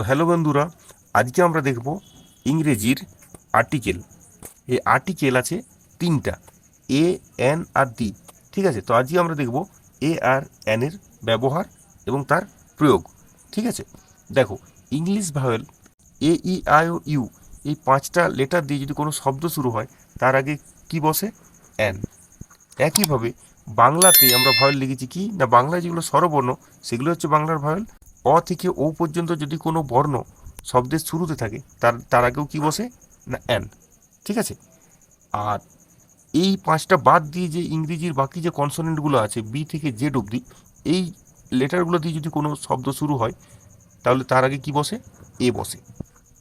তো হ্যালো বন্ধুরা, আজকে আমরা দেখব ইংরেজির আর্টিকেল এই আর্টিকেল আছে তিনটা এ এন আর ডি ঠিক আছে? তো আজকে আমরা দেখব এ আর এন এর ব্যবহার এবং তার প্রয়োগ, ঠিক আছে? দেখো, English vowel A E I O U এই পাঁচটা লেটার দিয়ে যদি কোনো শব্দ শুরু হয়, তার আগে কি বসে? এন একইভাবে বাংলাতে আমরা ভয়েল লিখেছি কি? না, বাংলায় যেগুলো স্বরবর্ণ, সেগুলো হচ্ছে বাংলার ভয়েল অ থেকে ও পর্যন্ত যদি কোনো বর্ণ শব্দের শুরুতে থাকে, তার তার আগেও কি বসে? না, অ্যান। ঠিক আছে? আর এই পাঁচটা বাদ দিয়ে যে ইংরেজির বাকি যে কনসোনেন্টগুলো আছে, বি থেকে জেড অবধি, এই লেটারগুলো দিয়ে যদি কোনো শব্দ শুরু হয়, তাহলে তার আগে কি বসে? এ বসে।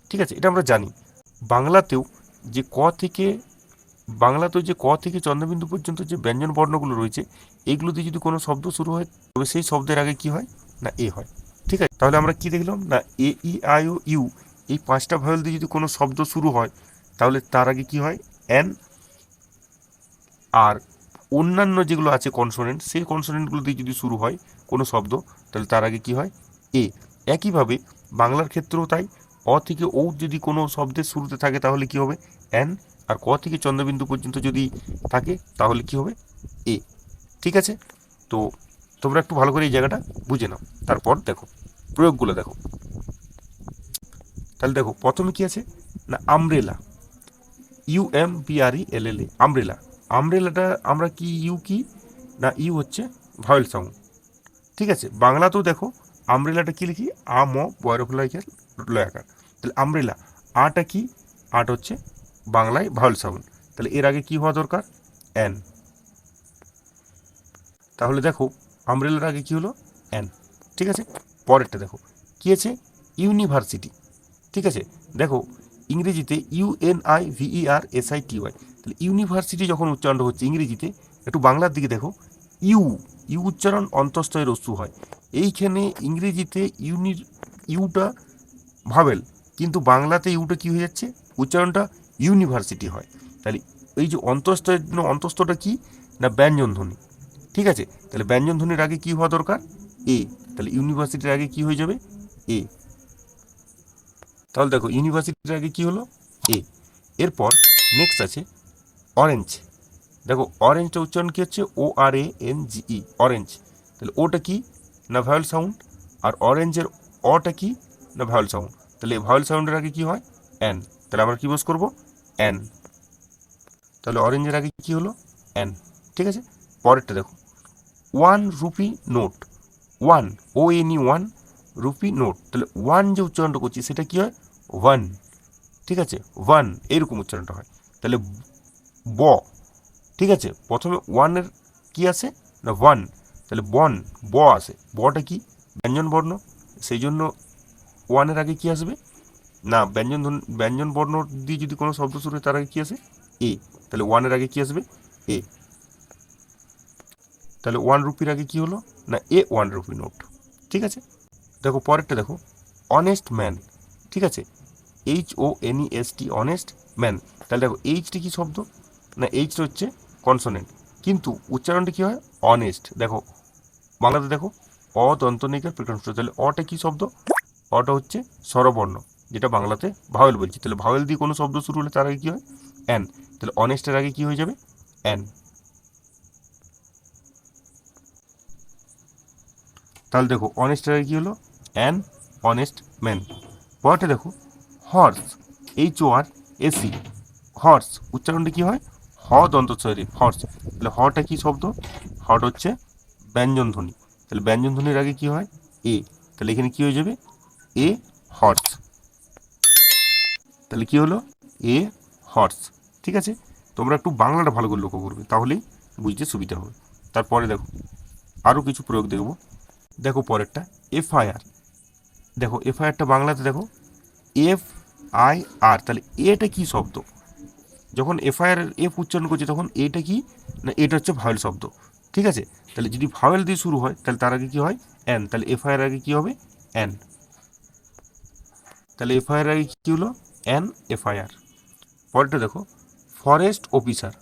ঠিক আছে? এটা আমরা জানি। বাংলাতেও যে ক থেকে, বাংলাতেও যে ক থেকে চন্দ্রবিন্দু পর্যন্ত যে ব্যঞ্জন বর্ণগুলো রয়েছে, এগুলো দিয়ে যদি কোনো শব্দ শুরু হয়, তবে সেই শব্দের আগে কি হয়? না, এ হয়। ঠিক আছে? তাহলে আমরা কি দেখলাম? না, এ, ই, আই, ও, ইউ এই পাঁচটা ভয়েল দিয়ে যদি কোনো শব্দ শুরু হয়, তাহলে তার আগে কি হয়? এন, আর অন্যান্য যেগুলো আছে কনসোনেন্ট সেই কনসোনেন্টগুলো দিয়ে যদি শুরু হয় কোনো শব্দ, তাহলে তার আগে কি হয়? এ। একইভাবে বাংলার ক্ষেত্রেও তাই। অ থেকে ও যদি কোনো শব্দের শুরুতে থাকে, তাহলে কি হবে? এন। আর ক থেকে চন্দ্রবিন্দু পর্যন্ত যদি থাকে, তাহলে কি হবে? এ। ঠিক আছে? তো তোমরা একটু ভালো করে এই জায়গাটা বুঝে নাও। তারপর দেখো, প্রয়োগগুলো দেখো। তাহলে দেখো, প্রথমে কি আছে? না umbrella U M B R E L L A umbrella আমরেলাটা আমরা কি ইউ কি? না ইউ হচ্ছে ভয়েল সাউন্ড ঠিক আছে, বাংলাতেও দেখো আমরেলাটা কি লিখি? আ, ম বয়রফলাইকার লয়াকার তাহলে আমরেলা আটা কি? আট হচ্ছে বাংলায় ভয়েল সাউন্ড তাহলে এর আগে কি হওয়া দরকার? এন তাহলে দেখো আমরেলার আগে কী হলো? অ্যান ঠিক আছে? পরেরটা দেখো। কি আছে? ইউনিভার্সিটি ঠিক আছে? দেখো, ইংরেজিতে U N I V E R S I T Y তাহলে ইউনিভার্সিটি যখন উচ্চারণ হচ্ছে ইংরেজিতে, একটু বাংলার দিকে দেখো। ইউ ইউ উচ্চারণ অন্তস্থয় রস্যু হয়। এইখানে ইংরেজিতে ইউনির ইউটা ভাবেল, কিন্তু বাংলাতে ইউটা কি হয়ে যাচ্ছে? উচ্চারণটা ইউনিভার্সিটি হয়। তাহলে এই যে অন্তস্থয়ের জন্য অন্তস্থটা কি? না ব্যঞ্জন ধ্বনি ঠিক আছে? তাহলে ব্যঞ্জন ধ্বনির আগে কি হওয়া দরকার? এ তাহলে ইউনিভার্সিটির আগে কি হয়ে যাবে? এ তাহলে দেখো, ইউনিভার্সিটির আগে কি হলো? এ এরপর নেক্সট আছে অরেঞ্জ দেখো অরেঞ্জটা উচ্চারণ কী হচ্ছে? ও আর A N G E orange তাহলে ওটা কি? না ভায়োল সাউন্ড আর অরেঞ্জের অটা কি? না ভায়োল সাউন্ড তাহলে ভায়োল সাউন্ডের আগে কি হয়? এন তাহলে আমরা কি বস করব? এন তাহলে অরেঞ্জের আগে কি হলো? এন ঠিক আছে? পরেরটা দেখো। One rupee note one O N E one rupee note তাহলে ওয়ান যে উচ্চারণটা করছি, সেটা কী হয়? ওয়ান ঠিক আছে? ওয়ান এইরকম উচ্চারণটা হয়। তাহলে ব, ঠিক আছে? প্রথমে ওয়ানের কি আসে? না ওয়ান তাহলে বন ব আসে। বটা কি? ব্যঞ্জন বর্ণ সেই জন্য ওয়ানের আগে কি আসবে? না, ব্যঞ্জন ব্যঞ্জন বর্ণ দিয়ে যদি কোনো শব্দ শুরু হয়, তার আগে কী আসে? এ তাহলে ওয়ানের আগে কি আসবে? এ তাহলে ওয়ান রুপির আগে কি হলো? না, এ ওয়ান রুপি নোট ঠিক আছে? দেখো, পরেরটা দেখো। অনেস্ট ম্যান ঠিক আছে? H O N E S T honest man তাহলে দেখো এইচটি কি শব্দ? না এইচটা হচ্ছে কনসোনেন্ট কিন্তু উচ্চারণটা কি হয়? অনেস্ট দেখো, বাংলাতে দেখো অ দন্তনিকার প্রিকনস্ট তাহলে অটা কি শব্দ? অটা হচ্ছে স্বরবর্ণ, যেটা বাংলাতে ভাওয়েল বলছি। তাহলে ভাওয়েল দিয়ে কোনো শব্দ শুরু হলে তার আগে কী হয়? অ্যান তাহলে অনেস্টের আগে কি হয়ে যাবে? অ্যান তাহলে দেখো অনেস্ট আগে কী হলো? অ্যান অনেস্ট ম্যান পরটা দেখো horse H O R S E horse উচ্চারণটা কী হয়? হ দন্ত সরি হর্স তাহলে হটা কী শব্দ? হট হচ্ছে ব্যঞ্জন ধ্বনি। তাহলে ব্যঞ্জন ধ্বনির আগে কী হয়? এ তাহলে এখানে কী হয়ে যাবে? এ হর্স তাহলে কী হলো? এ হর্স ঠিক আছে? তোমরা একটু বাংলাটা ভালো করে লক্ষ্য করবে, তাহলেই বুঝতে সুবিধা হবে। তারপরে দেখো আরও কিছু প্রয়োগ দেখব। দেখো পরেরটা এফআইআর দেখো এফআইআরটা বাংলাতে দেখো এফ আই আর তাহলে এটা কি শব্দ? যখন এফআইআর এফ উচ্চারণ করছে তখন এটা কি? না, এটা হচ্ছে ভাওয়েল শব্দ। ঠিক আছে? তাহলে যদি ভাওয়েল দিয়ে শুরু হয়, তাহলে তার আগে কি হয়? এন তাহলে এফআইআর আগে কি হবে? এন তাহলে এফআইআর আগে কি হলো? এন এফআইআর পরেরটা দেখো ফরেস্ট অফিসার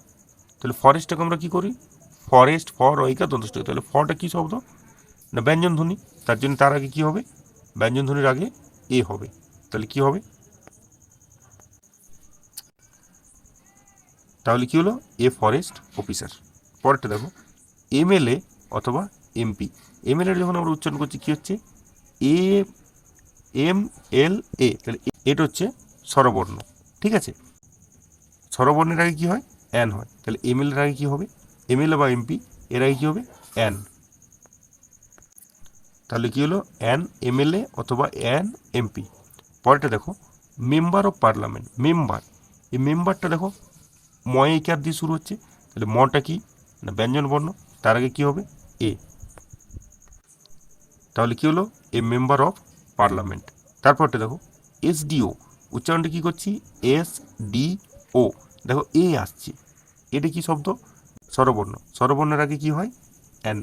তাহলে ফরেস্টটাকে আমরা কি করি? ফরেস্ট ফর ওইকা দন্তষ্ট তাহলে ফরটা কি শব্দ? না ব্যঞ্জন ধ্বনি, তার জন্য তার আগে কি হবে? ব্যঞ্জন ধ্বনির আগে এ হবে। তাহলে কি হবে? তাহলে কি হলো? A forest officer. পরেরটা দেখো। এমএলএ অথবা এমপি। এমএলএ যখন আমরা উচ্চারণ করছি, কি হচ্ছে? A, M, L, A. তাহলে এটা হচ্ছে স্বরবর্ণ। ঠিক আছে? স্বরবর্ণের আগে কি হয়? অ্যান হয়। তাহলে এমএল এর আগে কি হবে? এমএলএ বা এমপি, এর আগে কি হবে? অ্যান তাহলে কি হলো? অ্যান এমএলএ অথবা অ্যান এমপি পরেরটা দেখো মেম্বার অফ পার্লামেন্ট মেম্বার এই মেম্বারটা দেখো, ময় ক্যাপ দিয়ে শুরু হচ্ছে? তাহলে মটা কি? না ব্যঞ্জন বর্ণ। তার আগে কি হবে? এ তাহলে কি হলো? এ মেম্বার অফ পার্লামেন্ট তারপরটা দেখো এসডিও উচ্চারণটা কি করছি? এস ডি ও দেখো এ আসছে। এটা কি শব্দ? স্বরবর্ণ। স্বরবর্ণের আগে কি হয়? এন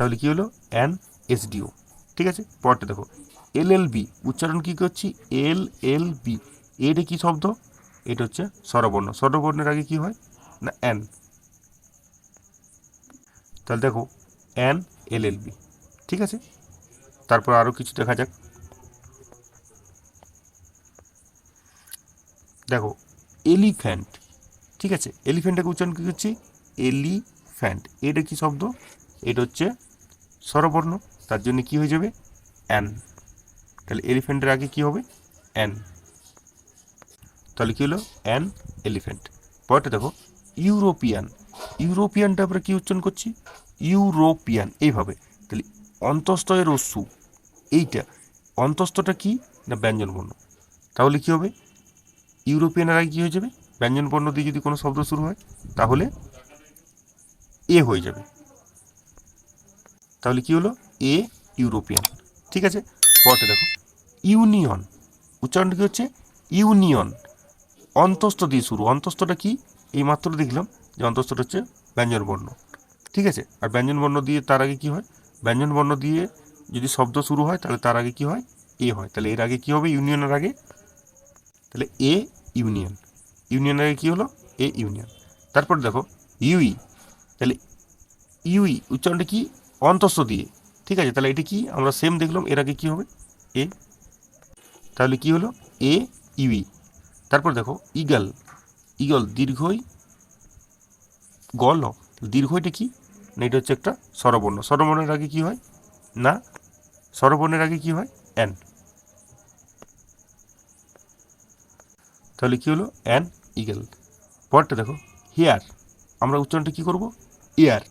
তাহলে কি হলো? এন এসডিও ঠিক আছে? পরটা দেখো। এল এল বি উচ্চারণ কী করছি? এল এল বি এটা কী শব্দ? এটা হচ্ছে স্বরবর্ণ। স্বরবর্ণের আগে কি হয়? না অ্যান তাহলে দেখো অ্যান এল এল বি ঠিক আছে? তারপর আরও কিছু দেখা যাক। দেখো এলিফ্যান্ট ঠিক আছে? এলিফ্যান্টটাকে উচ্চারণ কী করছি? এলিফ্যান্ট এটা কি শব্দ? এটা হচ্ছে স্বরবর্ণ তার জন্য কি হয়ে যাবে? অ্যান তাহলে এলিফ্যান্টের আগে কি হবে? অ্যান তাহলে কী হলো? অ্যান এলিফ্যান্ট পরেরটা দেখো ইউরোপিয়ান ইউরোপিয়ানটা আমরা কী উচ্চারণ করছি? ইউরোপিয়ান এইভাবে। তাহলে অন্তস্তয়ের রস্যু এইটা। অন্তস্তটা কি না ব্যঞ্জনবর্ণ? তাহলে কি হবে? ইউরোপিয়ানের আগে কী হয়ে যাবে? ব্যঞ্জন বর্ণ দিয়ে যদি কোনো শব্দ শুরু হয়, তাহলে এ হয়ে যাবে। তাহলে কি হলো? এ ইউরোপিয়ান ঠিক আছে? পরটা দেখো। ইউনিয়ন উচ্চারণটা কি হচ্ছে? ইউনিয়ন অন্তস্থ দিয়ে শুরু। অন্তস্থটা কি? এই মাত্র দেখলাম যে অন্তস্থটা হচ্ছে ব্যঞ্জন বর্ণ। ঠিক আছে? আর ব্যঞ্জন বর্ণ দিয়ে তার আগে কি হয়? ব্যঞ্জন বর্ণ দিয়ে যদি শব্দ শুরু হয়, তাহলে তার আগে কি হয়? এ হয়। তাহলে এর আগে কি হবে? ইউনিয়নের আগে? তাহলে এ ইউনিয়ন ইউনিয়নের আগে কী হলো? এ ইউনিয়ন তারপর দেখো ইউই তাহলে ইউই উচ্চারণটা কি? অন্তস্থ দিয়ে। ঠিক আছে, তাহলে এটা কি? আমরা সেম দেখলাম, এর আগে কি হবে? এ তাহলে কি হলো? এ ইউই তারপর দেখো ইগল ইগল দীর্ঘই গল। দীর্ঘইটা কি? না, এটা হচ্ছে একটা স্বরবর্ণ। স্বরবর্ণের আগে কি হয়? না, স্বরবর্ণের আগে কি হয়? এন তাহলে কি হলো? অ্যান ইগল পরটা দেখো হেয়ার আমরা উচ্চারণটা কি করব? এয়ার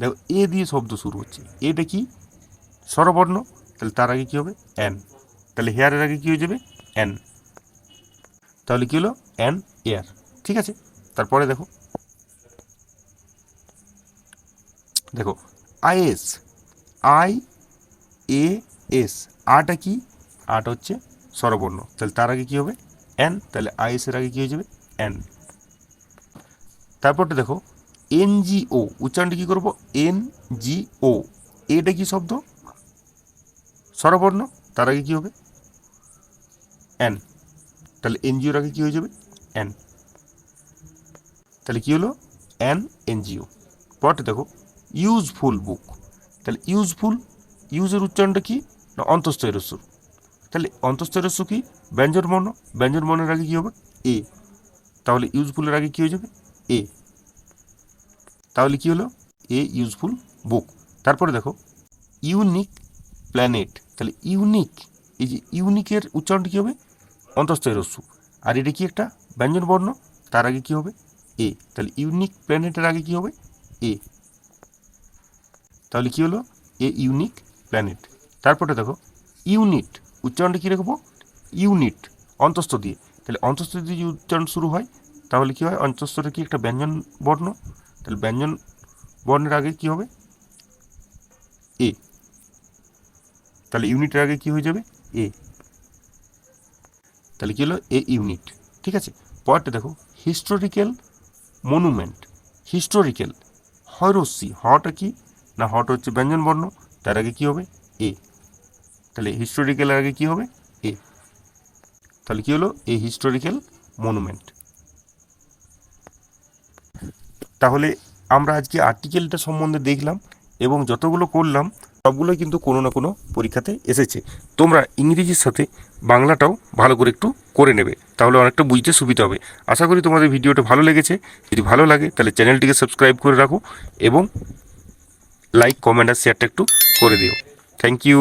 দেখো এ দিয়ে শব্দ শুরু হচ্ছে। এটা কি? স্বরবর্ণ। তাহলে তার আগে কি হবে? অ্যান তাহলে হেয়ারের আগে কী হয়ে যাবে? অ্যান তাহলে কি হলো? অ্যান এয়ার ঠিক আছে? তারপরে দেখো। দেখো আইএস আই এ এস আটা কি? আটা হচ্ছে স্বরবর্ণ। তাহলে তার আগে কি হবে? এন তাহলে আইএস এর আগে কী হয়ে যাবে? এন তারপরটা দেখো এনজিও, উচ্চারণটা কী করব? এন জি ও এটা কি শব্দ? স্বরবর্ণ, তার আগে কী হবে? এন। তাহলে এনজিওর আগে কী হয়ে যাবে? এন। তাহলে কী হলো? N, NGO. পরটা দেখো, ইউজফুল বুক। তাহলে ইউজফুল, ইউজের উচ্চারণটা কি? না অন্তস্থ রস্যু। তাহলে অন্তস্থ রস্যু কি? ব্যঞ্জন বর্ণ ব্যঞ্জন বর্ণের আগে কী হবে? এ। তাহলে ইউজফুলের আগে কী হয়ে যাবে? এ। তাহলে কি হলো? এ ইউজফুল বুক তারপরে দেখো ইউনিক প্ল্যানেট তাহলে ইউনিক এই যে ইউনিকের উচ্চারণটা কী হবে? অন্তস্থ রস্যু আর এটা কি একটা? ব্যঞ্জন বর্ণ। তার আগে কি হবে? এ তাহলে ইউনিক প্ল্যানেটের আগে কি হবে? এ তাহলে কি হলো? এ ইউনিক প্ল্যানেট তারপরে দেখো ইউনিট উচ্চারণটা কী রাখব ইউনিট অন্তস্থ দিয়ে। তাহলে অন্তস্থ দিয়ে যদি উচ্চারণ শুরু হয়, তাহলে কী হয়? অন্তস্থটা কি একটা ব্যঞ্জন বর্ণ? তাহলে ব্যঞ্জন বর্ণের আগে কি হবে? এ তাহলে ইউনিটের আগে কি হয়ে যাবে? এ তাহলে কি হলো? A unit. ঠিক আছে? পরেরটা দেখো। Historical monument. হিস্টোরিক্যাল। হরস্যি হটা কি? না, হটা হচ্ছে ব্যঞ্জন বর্ণ। তার আগে কি হবে? এ তাহলে হিস্টোরিক্যালের আগে কি হবে? এ তাহলে কি হলো? A historical monument. তাহলে আমরা আজকে আর্টিকেলটা সম্বন্ধে দেখলাম এবং যতগুলো করলাম, সবগুলোই কিন্তু কোনো না কোনো পরীক্ষাতে এসেছে। তোমরা ইংরেজির সাথে বাংলাটাও ভালো করে একটু করে নেবে, তাহলে অনেকটা বুঝতে সুবিধা হবে। আশা করি তোমাদের ভিডিওটা ভালো লেগেছে। যদি ভালো লাগে, তাহলে চ্যানেলটিকে সাবস্ক্রাইব করে রাখো এবং লাইক কমেন্ট আর শেয়ারটা একটু করে দিও। Thank you